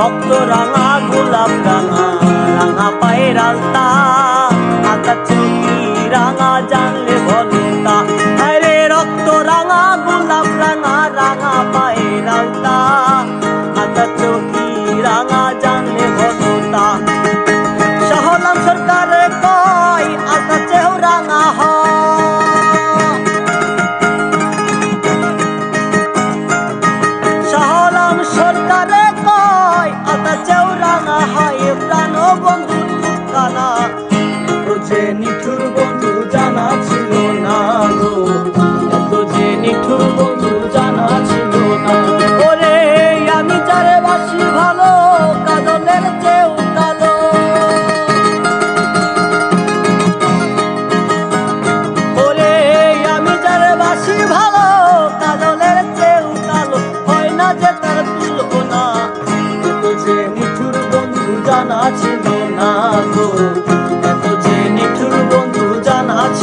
রক্ত রাঙা, গোলাপ রাঙা রাঙা পায়ের আলতা। আকাশ চুকি রাঙা, জানলে বলতা আরে রক্ত রাঙা, গোলাপ রাঙা রাঙা পায়ের আলতা। আকাশ চুকি রাঙা, জানলে বলতা শাহলাম সরকারে কয় আকাশেও রাঙা হয় শাহলাম সরকারে কয় আতা চেউরাঙা হয়, প্রাণ বন্ধু কানা যে নিঠুর বন্ধু জানা ছিল না গো। যে নিঠুর বন্ধু জানা ছিল না। ওরে, আমি বাসি ভালো, কাজলের চেউ কালো। ওরে, আমি যারে বাসি ভালো জানা ছিল না গো।